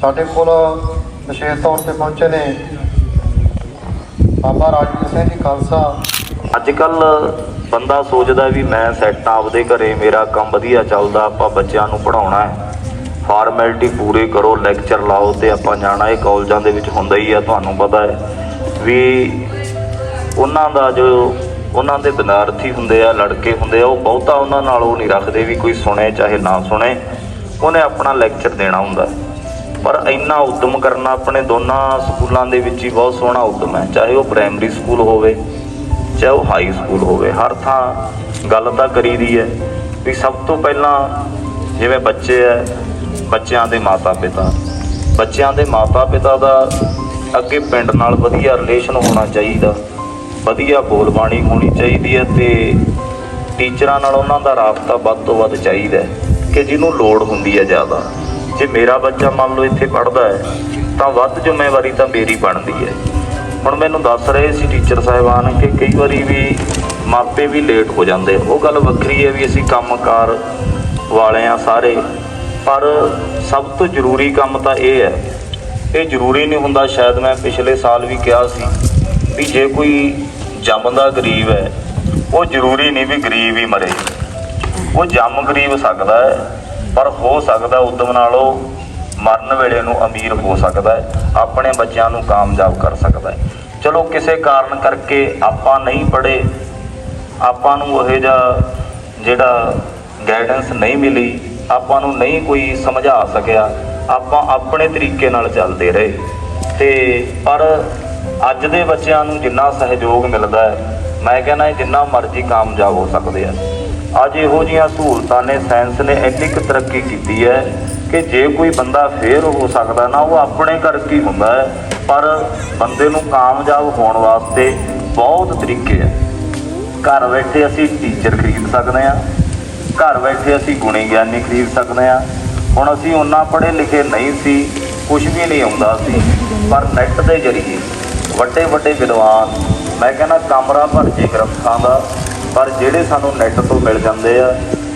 ਸਾਡੇ ਕੋਲ ਵਿਸ਼ੇਸ਼ ਤੌਰ ਤੇ ਪਹੁੰਚੇ ਨੇ ਬਾਬਾ ਰਾਜਵੀਰ ਸਿੰਘ ਜੀ ਖਾਲਸਾ। ਅੱਜ ਕੱਲ ਬੰਦਾ ਸੋਚਦਾ ਵੀ ਮੈਂ ਸੈੱਟ ਆਪਦੇ ਘਰੇ, ਮੇਰਾ ਕੰਮ ਵਧੀਆ ਚੱਲਦਾ, ਆਪਾਂ ਬੱਚਿਆਂ ਨੂੰ ਪੜਾਉਣਾ ਹੈ। ਫਾਰਮੈਲਿਟੀ ਪੂਰੇ ਕਰੋ ਲੈਕਚਰ ਲਾਓ ਤੇ ਆਪਾਂ ਜਾਣਾ ਇਹ ਕਾਲਜਾਂ ਦੇ ਵਿੱਚ ਹੁੰਦਾ ਹੀ ਆ, ਤੁਹਾਨੂੰ ਪਤਾ ਹੈ। ਵੀ ਉਹਨਾਂ ਦਾ ਜੋ ਉਹਨਾਂ ਦੇ ਵਿਦਿਆਰਥੀ ਹੁੰਦੇ ਆ, ਲੜਕੇ ਹੁੰਦੇ ਆ, ਉਹ ਬਹੁਤਾ ਉਹਨਾਂ ਨਾਲ ਉਹ ਨਹੀਂ ਰੱਖਦੇ ਵੀ ਕੋਈ ਸੁਣੇ ਚਾਹੇ ਨਾ ਸੁਣੇ। ਉਹਨੇ ਆਪਣਾ ਲੈਕਚਰ ਦੇਣਾ ਹੁੰਦਾ। ਪਰ ਇੰਨਾ ਉਦਮ ਕਰਨਾ ਆਪਣੇ ਦੋਨਾਂ ਸਕੂਲਾਂ ਦੇ ਵਿੱਚ ਹੀ ਬਹੁਤ ਸੋਹਣਾ ਉਦਮ ਹੈ। ਚਾਹੇ ਉਹ ਪ੍ਰਾਇਮਰੀ ਸਕੂਲ ਹੋਵੇ, ਚਾਹੇ ਉਹ ਹਾਈ ਸਕੂਲ ਹੋਵੇ, ਹਰ ਥਾਂ ਗੱਲ ਤਾਂ ਕਰੀਦੀ ਹੈ ਵੀ ਸਭ ਤੋਂ ਪਹਿਲਾਂ ਜਿਵੇਂ ਬੱਚੇ ਹੈ, ਬੱਚਿਆਂ ਦੇ ਮਾਤਾ ਪਿਤਾ ਬੱਚਿਆਂ ਦੇ ਮਾਤਾ ਪਿਤਾ ਦਾ ਅੱਗੇ ਪਿੰਡ ਨਾਲ ਵਧੀਆ ਰਿਲੇਸ਼ਨ ਹੋਣਾ ਚਾਹੀਦਾ। ਵਧੀਆ ਬੋਲਬਾਣੀ ਹੋਣੀ ਚਾਹੀਦੀ ਹੈ ਤੇ ਟੀਚਰਾਂ ਨਾਲ ਉਹਨਾਂ ਦਾ ਰਾਬਤਾ ਵੱਧ ਤੋਂ ਵੱਧ ਚਾਹੀਦਾ ਕਿ ਜਿਹਨੂੰ ਲੋੜ ਹੁੰਦੀ ਹੈ ਜ਼ਿਆਦਾ। ਜੇ ਮੇਰਾ ਬੱਚਾ ਮੰਨ ਲਓ ਇੱਥੇ ਪੜ੍ਹਦਾ ਹੈ, ਤਾਂ ਵੱਧ ਜ਼ਿੰਮੇਵਾਰੀ ਤਾਂ ਮੇਰੀ ਬਣਦੀ ਹੈ। ਹੁਣ ਮੈਨੂੰ ਦੱਸ ਰਹੇ ਸੀ ਟੀਚਰ ਸਾਹਿਬਾਨ ਕਿ ਕਈ ਵਾਰੀ ਵੀ ਮਾਪੇ ਵੀ ਲੇਟ ਹੋ ਜਾਂਦੇ ਉਹ ਗੱਲ ਵੱਖਰੀ ਹੈ ਵੀ ਅਸੀਂ ਕੰਮਕਾਰ ਵਾਲੇ ਆ ਸਾਰੇ, ਪਰ ਸਭ ਤੋਂ ਜ਼ਰੂਰੀ ਕੰਮ ਤਾਂ ਇਹ ਹੈ। ਇਹ ਜ਼ਰੂਰੀ ਨਹੀਂ ਹੁੰਦਾ, ਸ਼ਾਇਦ ਮੈਂ ਪਿਛਲੇ ਸਾਲ ਵੀ ਕਿਹਾ ਸੀ ਵੀ ਜੇ ਕੋਈ ਜੰਮਦਾ ਗਰੀਬ ਹੈ, ਉਹ ਜ਼ਰੂਰੀ ਨਹੀਂ ਵੀ ਗਰੀਬ ਹੀ ਮਰੇ। ਉਹ ਜੰਮ ਗਰੀਬ ਸਕਦਾ ਹੈ। ਪਰ ਹੋ ਸਕਦਾ ਉਦਮ ਨਾਲ ਉਹ ਮਰਨ ਵੇਲੇ ਨੂੰ ਅਮੀਰ ਹੋ ਸਕਦਾ ਹੈ, ਆਪਣੇ ਬੱਚਿਆਂ ਨੂੰ ਕਾਮਯਾਬ ਕਰ ਸਕਦਾ ਹੈ। ਚਲੋ ਕਿਸੇ ਕਾਰਨ ਕਰਕੇ ਆਪਾਂ ਨਹੀਂ ਪੜ੍ਹੇ, ਆਪਾਂ ਨੂੰ ਉਹ ਜਿਹਾ ਜਿਹੜਾ ਗਾਈਡੈਂਸ ਨਹੀਂ ਮਿਲੀ, ਆਪਾਂ ਨੂੰ ਨਹੀਂ ਕੋਈ ਸਮਝਾ ਸਕਿਆ, ਆਪਾਂ ਆਪਣੇ ਤਰੀਕੇ ਨਾਲ ਚੱਲਦੇ ਰਹੇ। ਤੇ ਪਰ ਅੱਜ ਦੇ ਬੱਚਿਆਂ ਨੂੰ ਜਿੰਨਾ ਸਹਿਯੋਗ ਮਿਲਦਾ ਹੈ, ਮੈਂ ਕਹਿੰਦਾ ਜਿੰਨਾ ਮਰਜ਼ੀ ਕਾਮਯਾਬ ਹੋ ਸਕਦੇ ਆ। ਅੱਜ ਇਹੋ ਜਿਹੀਆਂ ਸਹੂਲਤਾਂ ਨੇ, ਸਾਇੰਸ ਨੇ ਇੰਨੀ ਕੁ ਤਰੱਕੀ ਕੀਤੀ ਹੈ ਕਿ ਜੇ ਕੋਈ ਬੰਦਾ ਫੇਰ ਹੋ ਸਕਦਾ ਨਾ, ਉਹ ਆਪਣੇ ਕਰਕੇ ਹੀ ਹੁੰਦਾ ਹੈ? ਪਰ ਬੰਦੇ ਨੂੰ ਕਾਮਯਾਬ ਹੋਣ ਵਾਸਤੇ ਬਹੁਤ ਤਰੀਕੇ ਆ। ਘਰ ਬੈਠੇ ਅਸੀਂ ਟੀਚਰ ਖਰੀਦ ਸਕਦੇ ਹਾਂ, ਘਰ ਬੈਠੇ ਅਸੀਂ ਗੁਣੀ ਗਿਆਨੀ ਖਰੀਦ ਸਕਦੇ ਹਾਂ। ਹੁਣ ਅਸੀਂ ਉਹਨਾਂ ਪੜ੍ਹੇ ਲਿਖੇ ਨਹੀਂ ਸੀ ਕੁਝ ਵੀ ਨਹੀਂ ਆਉਂਦਾ ਸੀ, ਪਰ ਨੈੱਟ ਦੇ ਜ਼ਰੀਏ ਵੱਡੇ ਵੱਡੇ ਵਿਦਵਾਨ, ਮੈਂ ਕਹਿੰਦਾ ਕਮਰਾ ਭਰ ਜੇ ਗ੍ਰੰਥਾਂ ਦਾ ਪਰ ਜਿਹੜੇ ਸਾਨੂੰ ਨੈੱਟ ਤੋਂ ਮਿਲ ਜਾਂਦੇ ਆ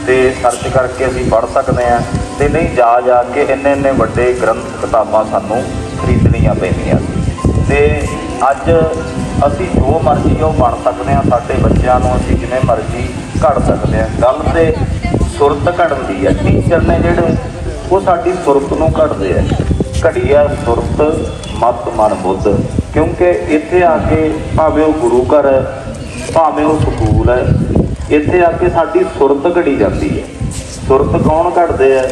ਤੇ ਸਰਚ ਕਰਕੇ ਅਸੀਂ ਪੜ੍ਹ ਸਕਦੇ ਆ ਤੇ ਨਹੀਂ ਜਾ ਜਾ ਕੇ ਇੰਨੇ ਇੰਨੇ ਵੱਡੇ ਗ੍ਰੰਥ ਕਿਤਾਬਾਂ ਸਾਨੂੰ ਖਰੀਦਣੀਆਂ ਪੈਂਦੀਆਂ। ਸੀ ਤੇ ਅੱਜ ਅਸੀਂ ਜੋ ਮਰਜ਼ੀ ਉਹ ਬਣ ਸਕਦੇ ਹਾਂ ਸਾਡੇ ਬੱਚਿਆਂ ਨੂੰ ਅਸੀਂ ਜਿਵੇਂ ਮਰਜ਼ੀ ਘੜ ਸਕਦੇ ਹਾਂ ਗੱਲ ਤੇ ਸੁਰਤ ਘੜਦੀ ਹੈ ਟੀਚਰ ਨੇ ਜਿਹੜੇ ਉਹ ਸਾਡੀ ਸੁਰਤ ਨੂੰ ਘੜਦੇ ਆ। ਘੜੀਆ ਸੁਰਤ ਮਤ ਮਨ ਬੁੱਧ। ਕਿਉਂਕਿ ਇੱਥੇ ਆ ਕੇ ਭਾਵੇਂ ਉਹ ਗੁਰੂ ਘਰ, ਭਾਵੇਂ ਉਹ ਸਕੂਲ ਹੈ। ਇੱਥੇ ਆ ਕੇ ਸਾਡੀ ਸੁਰਤ ਘੜੀ ਜਾਂਦੀ ਹੈ। ਸੁਰਤ ਕੌਣ ਘੜਦੇ ਆ?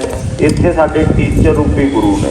ਇੱਥੇ ਸਾਡੇ ਟੀਚਰ ਰੂਪੀ ਗੁਰੂ ਨੇ।